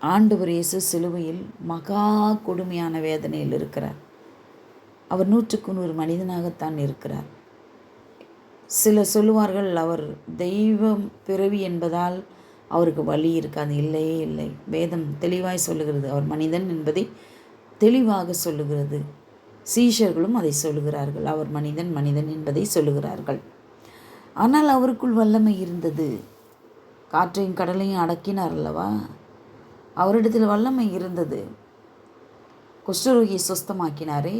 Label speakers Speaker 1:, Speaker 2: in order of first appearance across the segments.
Speaker 1: ஆண்டவர் இயேசு சிலுவையில் மகா கொடுமையான வேதனையில் இருக்கிறார். அவர் நூற்றுக்கு நூறு மனிதனாகத்தான் இருக்கிறார். சிலர் சொல்லுவார்கள் அவர் தெய்வம் பிறவி என்பதால் அவருக்கு வழி இருக்காது. இல்லையே இல்லை. வேதம் தெளிவாய் சொல்லுகிறது. அவர் மனிதன் என்பதை தெளிவாக சொல்லுகிறது. சீஷர்களும் அதை சொல்லுகிறார்கள். அவர் மனிதன் மனிதன் என்பதை சொல்லுகிறார்கள். ஆனால் அவருக்குள் வல்லமை இருந்தது. காற்றையும் கடலையும் அடக்கினார் அல்லவா? அவரிடத்தில் வல்லமை இருந்தது. குஷ்டரோகியை சுஸ்தமாக்கினாரே.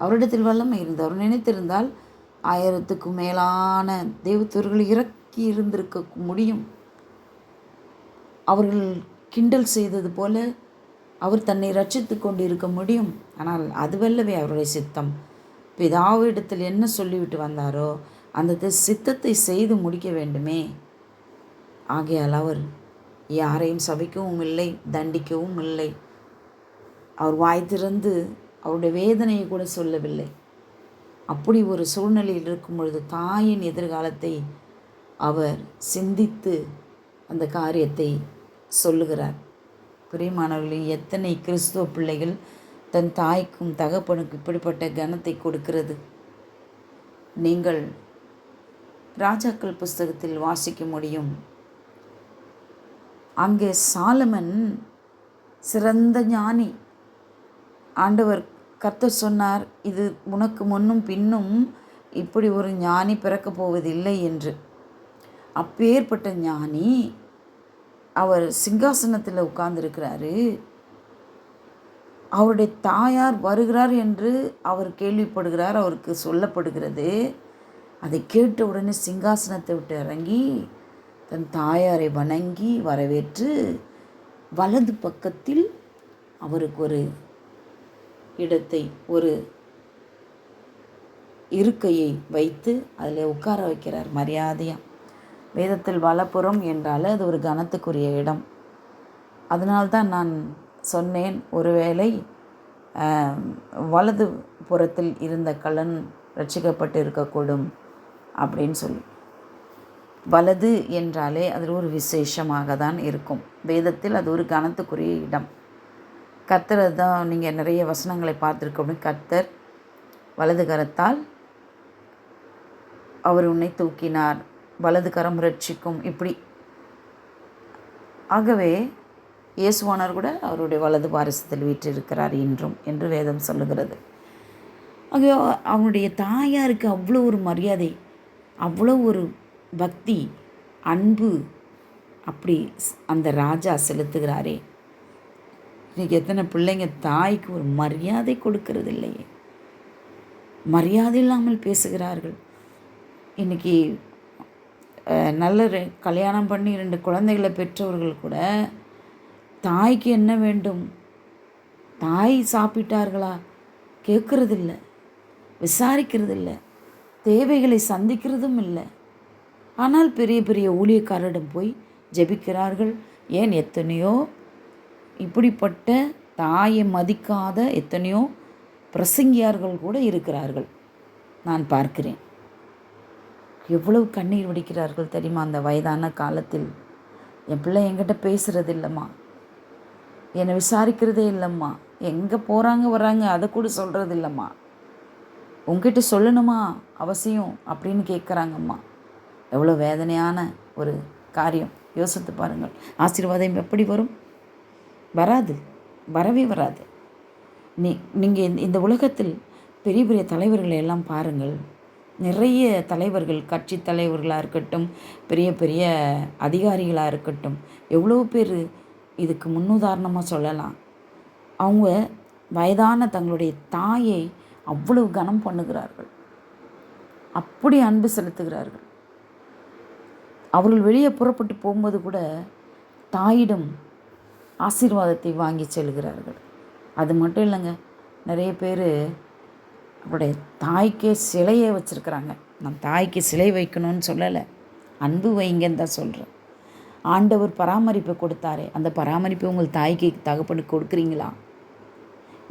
Speaker 1: அவரிடத்தில் வல்லமை இருந்தது. அவர் நினைத்திருந்தால் ஆயிரத்துக்கும் மேலான தேவத்தூர்கள் இறக்கி இருந்திருக்க முடியும். அவர்கள் கிண்டல் செய்தது போல அவர் தன்னை ரட்சித்து கொண்டு இருக்க முடியும். ஆனால் அதுவல்லவே அவருடைய சித்தம். பிதாவிடத்தில் என்ன சொல்லிவிட்டு வந்தாரோ அந்த சித்தத்தை செய்து முடிக்க வேண்டுமே. ஆகையால் அவர் யாரையும் சபிக்கவும் இல்லை தண்டிக்கவும் இல்லை. அவர் வாய் திறந்து அவருடைய வேதனையை கூட சொல்லவில்லை. அப்படி ஒரு சூழ்நிலையில் இருக்கும் பொழுது தாயின் எதிர்காலத்தை அவர் சிந்தித்து அந்த காரியத்தை சொல்லுகிறார். பிரியமானவர்களில் எத்தனை கிறிஸ்துவ பிள்ளைகள் தன் தாய்க்கும் தகப்பனுக்கு இப்படிப்பட்ட கனத்தை கொடுக்கிறது? நீங்கள் ராஜாக்கள் புஸ்தகத்தில் வாசிக்க முடியும். அங்கே சாலமன் சிறந்த ஞானி. ஆண்டவர் கர்த்தர் சொன்னார் இது உனக்கு முன்னும் பின்னும் இப்படி ஒரு ஞானி பிறக்கப் போவதில்லை என்று. அப்பேற்பட்ட ஞானி அவர் சிங்காசனத்தில் உட்கார்ந்துருக்கிறாரு. அவருடைய தாயார் வருகிறார் என்று அவர் கேள்விப்படுகிறார் அவருக்கு சொல்லப்படுகிறது. அதை கேட்ட உடனே சிங்காசனத்தை விட்டு இறங்கி தன் தாயாரை வணங்கி வரவேற்று வலது பக்கத்தில் அவருக்கு ஒரு இடத்தை ஒரு இருக்கையை வைத்து அதில் உட்கார வைக்கிறார் மரியாதையாக வேதத்தில் வலப்புறம் என்றால் அது ஒரு கனத்துக்குரிய இடம். அதனால்தான் நான் சொன்னேன் ஒருவேளை வலது புறத்தில் இருந்த கலன் ரட்சிக்கப்பட்டு இருக்கக்கூடும் அப்படின்னு சொல்லி. வலது என்றாலே அதில் ஒரு விசேஷமாக தான் இருக்கும். வேதத்தில் அது ஒரு கனத்துக்குரிய இடம். கர்த்தர் தான் நீங்கள் நிறைய வசனங்களை பார்த்துருக்கணும் கர்த்தர் வலது கரத்தால் அவர் உன்னை தூக்கினார். வலது கரம் ரட்சிக்கும். இப்படி. ஆகவே இயேசுவானார் கூட அவருடைய வலது பாரசத்தில் வீற்றிருக்கிறார் இன்றும் என்று வேதம் சொல்லுகிறது. ஆகவே அவனுடைய தாயாருக்கு அவ்வளோ ஒரு மரியாதை அவ்வளோ ஒரு பக்தி அன்பு அப்படி அந்த ராஜா செலுத்துகிறாரே. இன்றைக்கி எத்தனை பிள்ளைங்க தாய்க்கு ஒரு மரியாதை கொடுக்கறது இல்லையே மரியாதை இல்லாமல் பேசுகிறார்கள். இன்றைக்கி நல்ல கல்யாணம் பண்ணி ரெண்டு குழந்தைகளை பெற்றவர்கள் கூட தாய்க்கு என்ன வேண்டும்? தாய் சாப்பிட்டார்களா? கேட்குறதில்ல விசாரிக்கிறதில்ல தேவைகளை சந்திக்கிறதும் இல்லை. ஆனால் பெரிய பெரிய ஊழியக்காரரிடம் போய் ஜெபிக்கிறார்கள். ஏன் எத்தனையோ இப்படிப்பட்ட தாயை மதிக்காத எத்தனையோ பிரசங்கியார்கள் கூட இருக்கிறார்கள். நான் பார்க்கிறேன். எவ்வளவு கண்ணீர் வடிக்கிறார்கள் தெரியுமா அந்த வயதான காலத்தில்? என் பிள்ளை என்கிட்ட பேசுகிறது இல்லைம்மா. என்னை விசாரிக்கிறதே இல்லைம்மா. எங்கே போகிறாங்க வராங்க அதை கூட சொல்கிறது இல்லைம்மா. உங்ககிட்ட சொல்லணுமா அவசியம் அப்படின்னு கேட்குறாங்கம்மா எவ்வளோ வேதனையான ஒரு காரியம். யோசித்து பாருங்கள். ஆசீர்வாதம் எப்படி வரும்? வராது. வரவே வராது. நீ நீங்கள் இந்த உலகத்தில் பெரிய பெரிய தலைவர்களை எல்லாம் பாருங்கள். நிறைய தலைவர்கள் கட்சி தலைவர்களாக இருக்கட்டும் பெரிய பெரிய அதிகாரிகளாக இருக்கட்டும் எவ்வளோ பேர் இதுக்கு முன்னுதாரணமாக சொல்லலாம். அவங்க வயதான தங்களுடைய தாயை அவ்வளவு கனம் பண்ணுகிறார்கள். அப்படி அன்பு செலுத்துகிறார்கள். அவர்கள் வெளியே புறப்பட்டு போகும்போது கூட தாயிடம் ஆசீர்வாதத்தை வாங்கி செல்கிறார்கள். அது மட்டும் இல்லைங்க நிறைய பேர் அவருடைய தாய்க்கே சிலையை வச்சுருக்குறாங்க. நான் தாய்க்கு சிலை வைக்கணும்னு சொல்லலை அன்பு வைங்கன்னு தான் சொல்கிறேன் ஆண்டவர் பராமரிப்பை கொடுத்தாரே அந்த பராமரிப்பை உங்கள் தாய்க்கு தகப்பனு கொடுக்குறீங்களா?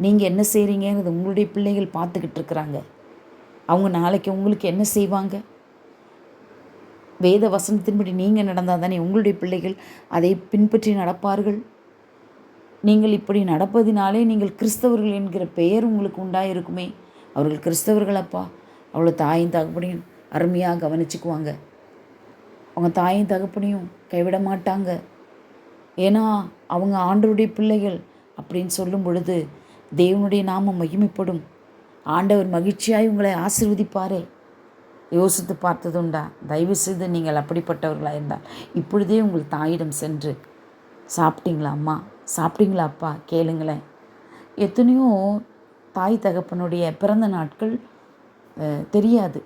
Speaker 1: நீங்கள் என்ன செய்கிறீங்கிறது உங்களுடைய பிள்ளைகள் பார்த்துக்கிட்டு இருக்கிறாங்க. அவங்க நாளைக்கு உங்களுக்கு என்ன செய்வாங்க? வேத வசனத்தின்படி நீங்கள் நடந்தால் தானே உங்களுடைய பிள்ளைகள் அதை பின்பற்றி நடப்பார்கள்? நீங்கள் இப்படி நடப்பதினாலே நீங்கள் கிறிஸ்தவர்கள் என்கிற பெயர் உங்களுக்கு உண்டாயிருக்குமே. அவர்கள் கிறிஸ்தவர்கள் அப்பா. அவ்வளோ தாயும் தகப்பனையும் அருமையாக கவனிச்சுக்குவாங்க. அவங்க தாயும் தகப்பனையும் கைவிட மாட்டாங்க. ஏன்னா அவங்க ஆண்டவருடைய பிள்ளைகள் அப்படின்னு சொல்லும் பொழுது தேவனுடைய நாமம் மகிமைப்படும். ஆண்டவர் மகிழ்ச்சியாய் உங்களை ஆசிர்வதிப்பாரே. யோசித்து பார்த்ததுண்டா. தயவு செய்து நீங்கள் அப்படிப்பட்டவர்களாக இருந்தால் இப்பொழுதே உங்கள் தாயிடம் சென்று சாப்பிட்டீங்களா அம்மா? சாப்பிட்டீங்களா அப்பா? கேளுங்களேன். எத்தனையோ தாய் தகப்பனுடைய பிறந்த நாட்கள் தெரியாது.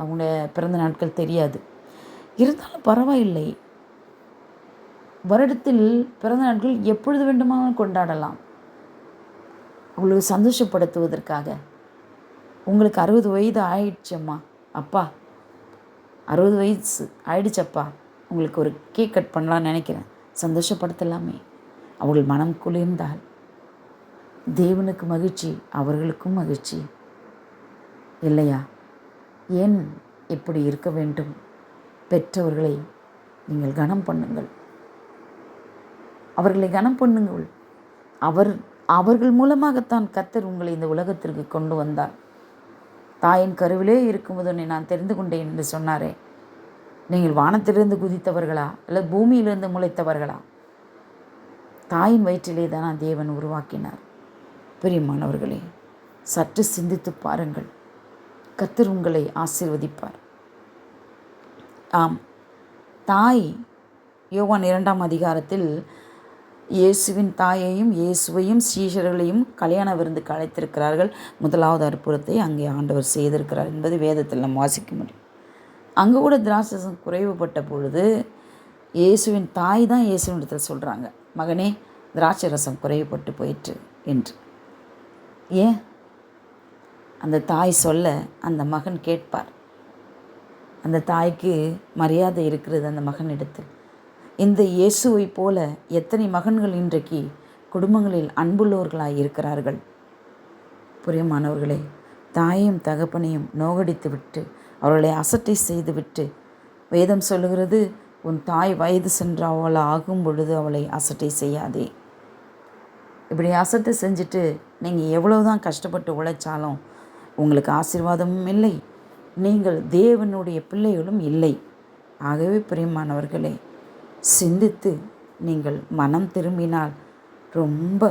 Speaker 1: அவங்க பிறந்த நாட்கள் தெரியாது. இருந்தாலும் பரவாயில்லை. வருடத்தில் பிறந்த நாட்கள் எப்பொழுது வேண்டுமானாலும் கொண்டாடலாம். உங்களுக்கு சந்தோஷப்படுத்துவதற்காக. உங்களுக்கு அறுபது வயது ஆயிடுச்சம்மா அப்பா அறுபது வயசு ஆயிடுச்சப்பா உங்களுக்கு ஒரு கேக் கட் பண்ணலான்னு நினைக்கிறேன். சந்தோஷப்படுத்தலாமே. அவள் மனம் குளிர்ந்தால் தேவனுக்கு மகிழ்ச்சி அவர்களுக்கும் மகிழ்ச்சி. இல்லையா? ஏன் எப்படி இருக்க வேண்டும்? பெற்றவர்களை நீங்கள் கனம் பண்ணுங்கள். அவர்களை கனம் பண்ணுங்கள். அவர் அவர்கள் மூலமாகத்தான் கத்தர் உங்களை இந்த உலகத்திற்கு கொண்டு வந்தார். தாயின் கருவிலே இருக்கும்போது உன்னை நான் தெரிந்து கொண்டேன் என்று சொன்னாரே. நீங்கள் வானத்திலிருந்து குதித்தவர்களா? அல்லது பூமியிலிருந்து முளைத்தவர்களா? தாயின் வயிற்றிலே தான் தேவன் உருவாக்கினார். பிரியமானவர்களே சற்று சிந்தித்து பாருங்கள். கத்தர் உங்களை ஆசிர்வதிப்பார். ஆம். தாய் யோவான் இரண்டாம் அதிகாரத்தில் இயேசுவின் தாயையும் இயேசுவையும் சீஷர்களையும் கல்யாண விருந்துக்கு அழைத்திருக்கிறார்கள். முதலாவது அற்புதத்தை அங்கே ஆண்டவர் செய்திருக்கிறார் என்பது வேதத்தில் நம்ம வாசிக்க முடியும். அங்கே கூட திராட்சசம் குறைவுபட்ட பொழுது இயேசுவின் தாய் தான் இயேசுவிடத்தில் சொல்கிறாங்க மகனே திராட்சை ரசம் குறைவுபட்டு போயிற்று என்று. ஏன்? அந்த தாய் சொல்ல அந்த மகன் கேட்பார் அந்த தாய்க்கு மரியாதை இருக்கிறது அந்த மகனிடத்தில் இந்த இயேசுவை போல எத்தனை மகன்கள் இன்றைக்கு குடும்பங்களில் அன்புள்ளவர்களாக இருக்கிறார்கள் புரியமானவர்களே தாயையும் தகப்பனையும் நோகடித்து விட்டு அவர்களை அசட்டை செய்துவிட்டு வேதம் சொல்லுகிறது உன் தாய் வயது சென்ற அவளை ஆகும் பொழுது அவளை அசட்டை செய்யாதே. இப்படி அசட்டை செஞ்சுட்டு நீங்கள் எவ்வளோ தான் கஷ்டப்பட்டு உழைச்சாலும் உங்களுக்கு ஆசீர்வாதமும் இல்லை நீங்கள் தேவனுடைய பிள்ளைகளும் இல்லை. ஆகவே பிரியமானவர்களே சிந்தித்து நீங்கள் மனம் திரும்பினால் ரொம்ப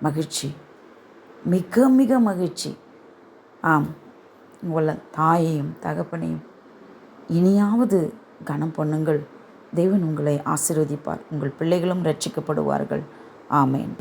Speaker 1: மகிழ்ச்சி. மிக மிக மகிழ்ச்சி. ஆம் உங்களை தாயையும் தகப்பனையும் இனியாவது கனம் பண்ணுங்கள். தேவன் உங்களை ஆசிர்வதிப்பார். உங்கள் பிள்ளைகளும் ரட்சிக்கப்படுவார்கள். ஆமேன்.